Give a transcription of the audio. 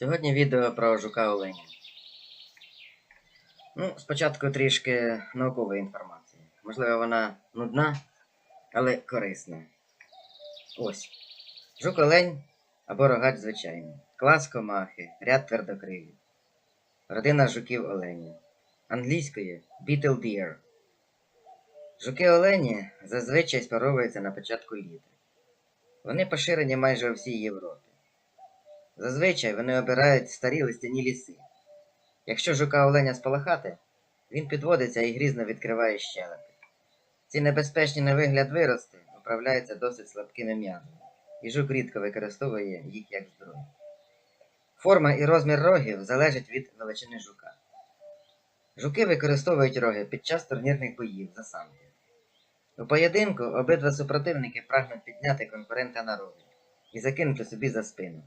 Сьогодні відео про жука оленя. Ну, спочатку трішки наукової інформації. Можливо, вона нудна, але корисна. Ось. Жук олень або рогач звичайний. Клас комахи, ряд твердокрилів. Родина жуків оленів. Англійською Beetle Deer. Жуки олені зазвичай спаровуються на початку літа. Вони поширені майже у всій Європі. Зазвичай вони обирають старі листяні ліси. Якщо жука оленя спалахати, він підводиться і грізно відкриває щелепи. Ці небезпечні на вигляд вирости управляються досить слабкими м'язами, і жук рідко використовує їх як зброю. Форма і розмір рогів залежать від величини жука. Жуки використовують роги під час турнірних боїв за самки. У поєдинку обидва супротивники прагнуть підняти конкурента на роги і закинути собі за спину.